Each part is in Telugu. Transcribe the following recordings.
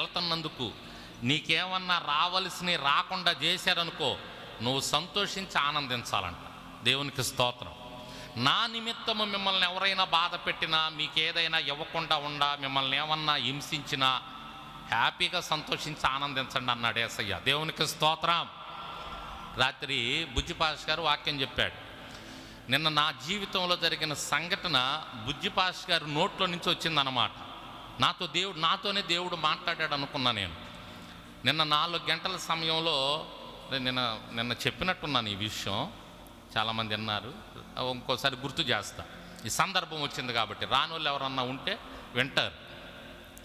వెళ్తున్నందుకు నీకేమన్నా రావలసినవి రాకుండా చేశారనుకో నువ్వు సంతోషించి ఆనందించాలంట. దేవునికి స్తోత్రం. నా నిమిత్తము మిమ్మల్ని ఎవరైనా బాధ పెట్టినా మీకేదైనా ఇవ్వకుండా ఉండా మిమ్మల్ని ఏమన్నా హింసించినా హ్యాపీగా సంతోషించి ఆనందించండి అన్నాడు ఏసయ్య. దేవునికి స్తోత్రం. రాత్రి బుజ్జిపాష్ గారు వాక్యం చెప్పాడు. నిన్న నా జీవితంలో జరిగిన సంఘటన బుజ్జిపాష్ గారు నోట్లో నుంచి వచ్చిందన్నమాట. నాతో దేవుడు నాతోనే దేవుడు మాట్లాడాడు అనుకున్నా నేను. నిన్న నాలుగు గంటల సమయంలో నిన్న నిన్న చెప్పినట్టున్నాను ఈ విషయం. చాలామంది అన్నారు. ఇంకోసారి గుర్తు చేస్తా. ఈ సందర్భం వచ్చింది కాబట్టి రాని వాళ్ళు ఎవరన్నా ఉంటే వింటారు.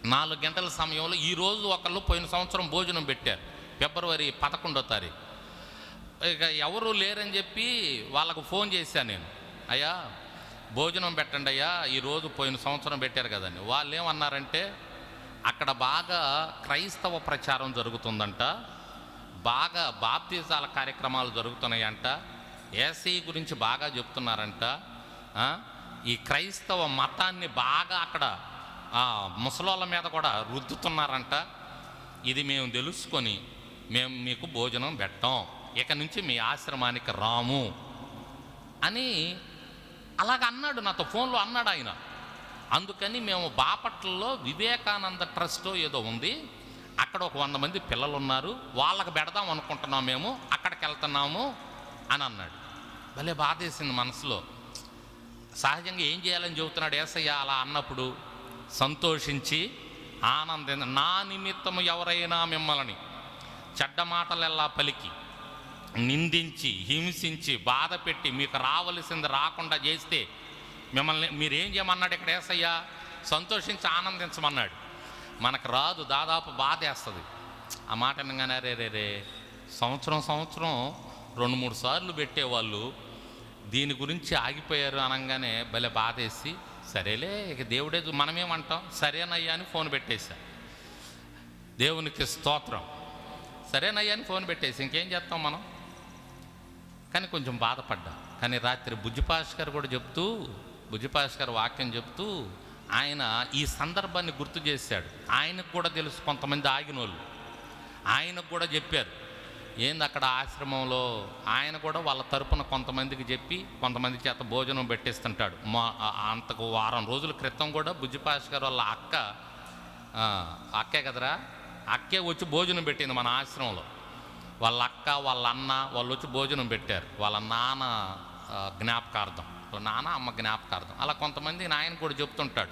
నాలుగు గంటల సమయంలో ఈ రోజు ఒకళ్ళు పోయిన సంవత్సరం భోజనం పెట్టారు. ఫిబ్రవరి పదకొండో తారీఖు. ఇక ఎవరు లేరని చెప్పి వాళ్ళకు ఫోన్ చేశాను నేను. అయ్యా భోజనం పెట్టండి అయ్యా ఈరోజు పోయిన సంవత్సరం పెట్టారు కదండి. వాళ్ళు ఏమన్నారంటే అక్కడ బాగా క్రైస్తవ ప్రచారం జరుగుతుందంట బాగా బాప్తిజాల కార్యక్రమాలు జరుగుతున్నాయంట ఏసీ గురించి బాగా చెప్తున్నారంట ఈ క్రైస్తవ మతాన్ని బాగా అక్కడ ముసలోళ్ళ మీద కూడా రుద్దుతున్నారంట. ఇది మేము తెలుసుకొని మేము మీకు భోజనం పెట్టాం. ఇక నుంచి మీ ఆశ్రమానికి రాము అని అలాగ అన్నాడు నాతో ఫోన్లో అన్నాడు ఆయన. అందుకని మేము బాపట్లలో వివేకానంద ట్రస్ట్ ఏదో ఉంది. అక్కడ ఒక వంద మంది పిల్లలు ఉన్నారు వాళ్ళకి పెడదాం అనుకుంటున్నాం మేము. అక్కడికి వెళ్తున్నాము అని అన్నాడు. భలే బాధేసింది మనసులో. సహజంగా ఏం చేయాలని చెబుతున్నాడు ఏసయ్య అలా అన్నప్పుడు సంతోషించి ఆనందం నా నిమిత్తము ఎవరైనా మిమ్మల్ని చెడ్డ మాటలెల్లా పలికి నిందించి హింసించి బాధ పెట్టి మీకు రావలసింది రాకుండా చేస్తే మిమ్మల్ని మీరేం చేయమన్నాడు ఇక్కడ ఏసయ్యా? సంతోషించి ఆనందించమన్నాడు. మనకు రాదు దాదాపు బాధ వేస్తుంది ఆ మాట అనగానే రే రే రే సంవత్సరం సంవత్సరం రెండు మూడు సార్లు పెట్టేవాళ్ళు దీని గురించి ఆగిపోయారు అనగానే భలే బాధేసి సరేలే ఇక దేవుడే మనమేమంటాం? సరేనయ్యా అని ఫోన్ పెట్టేశా. దేవునికి స్తోత్రం. సరేనయ్యా అని ఫోన్ పెట్టేసి ఇంకేం చేస్తాం మనం? కానీ కొంచెం బాధపడ్డా. కానీ రాత్రి బుజ్జిపాష్ గారు కూడా చెప్తూ బుజ్జిపాష్ వాక్యం చెప్తూ ఆయన ఈ సందర్భాన్ని గుర్తు చేశాడు. ఆయనకు కూడా తెలుసు కొంతమంది ఆగినోళ్ళు. ఆయనకు కూడా చెప్పారు. ఏంది అక్కడ ఆశ్రమంలో? ఆయన కూడా వాళ్ళ తరపున కొంతమందికి చెప్పి కొంతమంది చేత భోజనం పెట్టిస్తుంటాడు. మా అంతకు వారం రోజుల క్రితం కూడా బుజ్జిపాష్ గారు వాళ్ళ అక్క అక్కే కదరా? అక్కే వచ్చి భోజనం పెట్టింది మన ఆశ్రమంలో. వాళ్ళ అక్క వాళ్ళ అన్న వాళ్ళు వచ్చి భోజనం పెట్టారు. వాళ్ళ నాన్న జ్ఞాపకార్థం. వాళ్ళ నాన్న అమ్మ జ్ఞాపకార్థం. అలా కొంతమంది ఆయన కూడా చెప్తుంటాడు.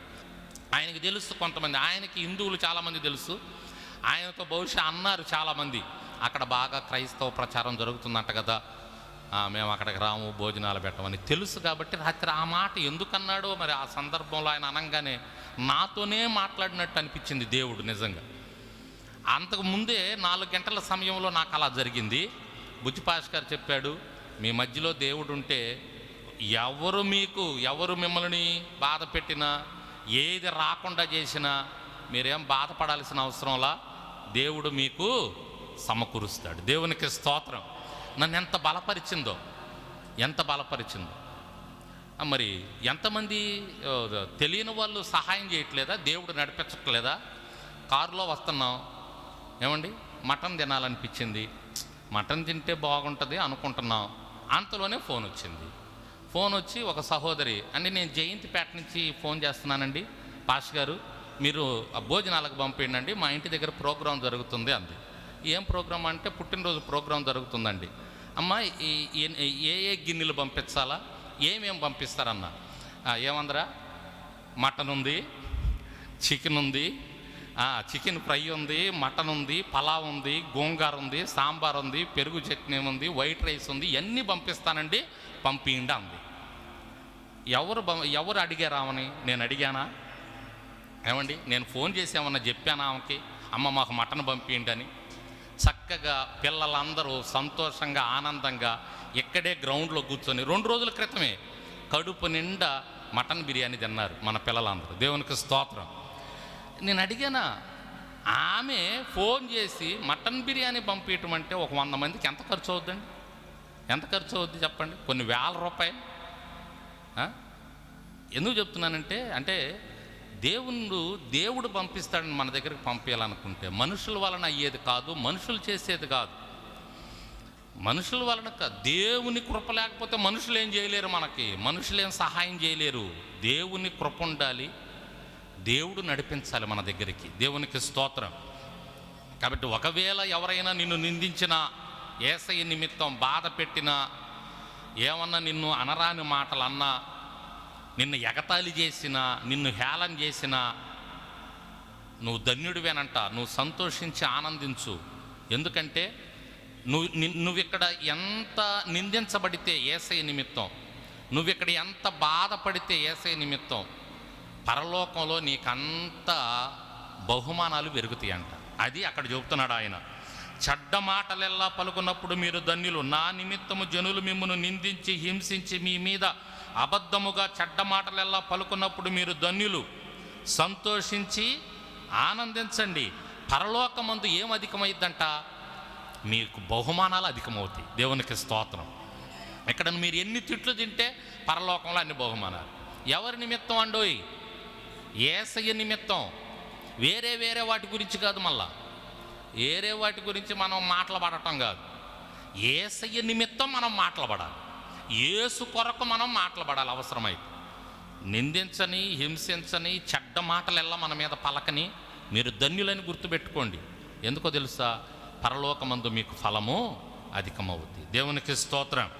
ఆయనకి తెలుసు కొంతమంది. ఆయనకి హిందువులు చాలామంది తెలుసు. ఆయనతో బహుశా అన్నారు చాలామంది. అక్కడ బాగా క్రైస్తవ ప్రచారం జరుగుతుందంట కదా. మేము అక్కడికి రాము భోజనాలు పెట్టమని. తెలుసు కాబట్టి రాత్రి ఆ మాట ఎందుకన్నాడో మరి ఆ సందర్భంలో ఆయన అనగానే నాతోనే మాట్లాడినట్టు అనిపించింది దేవుడు నిజంగా. అంతకు ముందే నాలుగు గంటల సమయంలో నాకు అలా జరిగింది. బుజ్జిపాష్ గారు చెప్పాడు మీ మధ్యలో దేవుడు ఉంటే ఎవరు మీకు ఎవరు మిమ్మల్ని బాధ పెట్టినా ఏది రాకుండా చేసినా మీరేం బాధపడాల్సిన అవసరంలా దేవుడు మీకు సమకూరుస్తాడు. దేవునికి స్తోత్రం. నన్ను ఎంత బలపరిచిందో ఎంత బలపరిచిందో. మరి ఎంతమంది తెలియని వాళ్ళు సహాయం చేయట్లేదా? దేవుడు నడిపించట్లేదా? కారులో వస్తున్నాం ఏమండి? మటన్ తినాలనిపించింది. మటన్ తింటే బాగుంటుంది అనుకుంటున్నాం. అంతలోనే ఫోన్ వచ్చింది. ఫోన్ వచ్చి ఒక సహోదరి అంటే నేను జయంతిపేట నుంచి ఫోన్ చేస్తున్నానండి. పాష్ గారు మీరు ఆ భోజనాలకు పంపిండండి మా ఇంటి దగ్గర ప్రోగ్రాం జరుగుతుంది అంది. ఏం ప్రోగ్రాం అంటే పుట్టినరోజు ప్రోగ్రాం జరుగుతుందండి. అమ్మ ఏ ఏ గిన్నెలు పంపించాలా? ఏమేం పంపిస్తారన్న? ఏమందరా? మటన్ ఉంది చికెన్ ఉంది చికెన్ ఫ్రై ఉంది మటన్ ఉంది పలావ్ ఉంది గోంగార ఉంది సాంబార్ ఉంది పెరుగు చట్నీ ఉంది వైట్ రైస్ ఉంది ఇవన్నీ పంపిస్తానండి? పంపిండా అంది. ఎవరు బం- ఎవరు అడిగారు నేను అడిగానా? ఏమండి నేను ఫోన్ చేసి ఏమన్నా ఆమెకి? అమ్మ మాకు మటన్ పంపిండి అని చక్కగా పిల్లలందరూ సంతోషంగా ఆనందంగా ఇక్కడే గ్రౌండ్లో కూర్చొని రెండు రోజుల క్రితమే కడుపు నిండా మటన్ బిర్యానీ తిన్నారు మన పిల్లలందరూ. దేవునికి స్తోత్రం. నేను అడిగానా? ఆమె ఫోన్ చేసి మటన్ బిర్యానీ పంపించడం అంటే ఒక వంద మందికి ఎంత ఖర్చు అవుద్దండి? ఎంత ఖర్చు అవుద్ది చెప్పండి? కొన్ని వేల రూపాయలు. ఎందుకు చెప్తున్నానంటే అంటే దేవుడు దేవుడు పంపిస్తాడని మన దగ్గరికి పంపించాలనుకుంటే మనుషుల వలన అయ్యేది కాదు మనుషులు చేసేది కాదు. మనుషుల వలన దేవుని కృప లేకపోతే మనుషులు ఏం చేయలేరు మనకి. మనుషులు ఏం సహాయం చేయలేరు. దేవుని కృప ఉండాలి. దేవుడు నడిపించాలి మన దగ్గరికి. దేవునికి స్తోత్రం. కాబట్టి ఒకవేళ ఎవరైనా నిన్ను నిందించినా ఏసయ్య నిమిత్తం బాధ పెట్టినా ఏమన్నా నిన్ను అనరాని మాటలు అన్నా నిన్ను ఎగతాళి చేసినా నిన్ను హేళన చేసినా నువ్వు ధన్యుడివేనంట నువ్వు సంతోషించి ఆనందించు. ఎందుకంటే నువ్వు నువ్వు ఇక్కడ ఎంత నిందించబడితే ఏసై నిమిత్తం నువ్వు ఇక్కడ ఎంత బాధపడితే ఏసై నిమిత్తం పరలోకంలో నీకంత బహుమానాలు పెరుగుతాయంట. అది అక్కడ చెబుతున్నాడు ఆయన. చెడ్డ మాటలెల్లా పలుకున్నప్పుడు మీరు ధన్యులు. నా నిమిత్తము జనులు మిమ్మల్ని నిందించి హింసించి మీ మీద అబద్ధముగా చెడ్డ మాటలెల్లా పలుకున్నప్పుడు మీరు ధన్యులు. సంతోషించి ఆనందించండి. పరలోకమందు ఏం అధికమైద్దంట? మీకు బహుమానాలు అధికమవుతాయి. దేవునికి స్తోత్రం. ఇక్కడ మీరు ఎన్ని తిట్లు తింటే పరలోకంలో అన్ని బహుమానాలు. ఎవరి నిమిత్తం అండోయి? ఏసయ్య నిమిత్తం వేరే వేరే వాటి గురించి కాదు మళ్ళా. వేరే వాటి గురించి మనం మాట్లాడటం కాదు. ఏసయ్య నిమిత్తం మనం మాట్లాడాలి. ఏసు కొరకు మనం మాట్లాడాలి అవసరమైతే. నిందించని హింసించని చెడ్డ మాటలెల్లా మన మీద పలకని మీరు ధన్యులని గుర్తుపెట్టుకోండి. ఎందుకో తెలుసా? పరలోకమందు మీకు ఫలము అధికమవుద్ది. దేవునికి స్తోత్రం.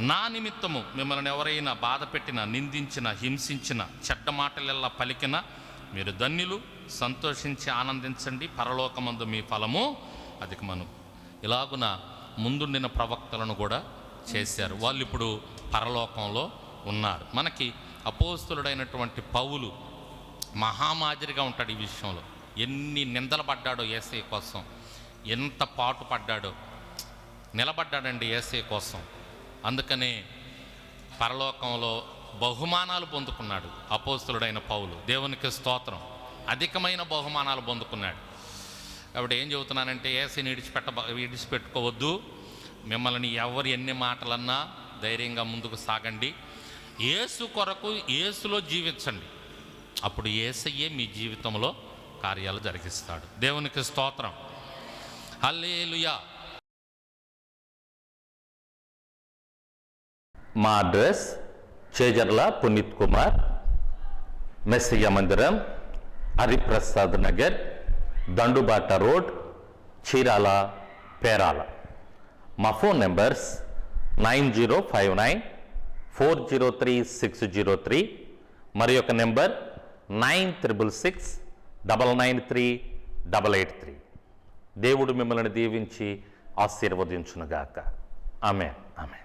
నా నిమిత్తము మిమ్మల్ని ఎవరైనా బాధ పెట్టిన నిందించిన హింసించిన చెడ్డ మాటలెల్లా పలికిన మీరు ధన్యులు సంతోషించి ఆనందించండి. పరలోకమందు మీ ఫలము అధికమను. ఇలాగున ముందుండిన ప్రవక్తలను కూడా చేశారు. వాళ్ళు ఇప్పుడు పరలోకంలో ఉన్నారు. మనకి అపోస్తులుడైనటువంటి పౌలు మహామాదిరిగా ఉంటాడు ఈ విషయంలో. ఎన్ని నిందలు పడ్డాడో ఏసఐ కోసం. ఎంత పాటు పడ్డాడో. నిలబడ్డాడండి ఏసఐ కోసం. అందుకనే పరలోకంలో బహుమానాలు పొందుకున్నాడు అపోస్తులుడైన పౌలు. దేవునికి స్తోత్రం. అధికమైన బహుమానాలు పొందుకున్నాడు. కాబట్టి ఏం చెబుతున్నానంటే ఏసీని విడిచిపెట్ట విడిచిపెట్టుకోవద్దు మిమ్మల్ని ఎవరు ఎన్ని మాటలన్నా ధైర్యంగా ముందుకు సాగండి. ఏసు కొరకు ఏసులో జీవించండి. అప్పుడు ఏసయ్యే మీ జీవితంలో కార్యాలు జరిగిస్తాడు. దేవునికి స్తోత్రం. హల్లేలుయా. మా అడ్రస్ చేజర్ల పునీత్ కుమార్ మెస్సయ్య మందిరం హరిప్రసాద్ నగర్ దండుబాట రోడ్ చీరాల పేరాల. మా phone numbers nine zero five nine four zero three six zero three మరి యొక్క number nine triple six double nine three double eight three. దేవుడు మిమ్మల్ని దీవించి ఆశీర్వదించునుగాక. ఆమె ఆమె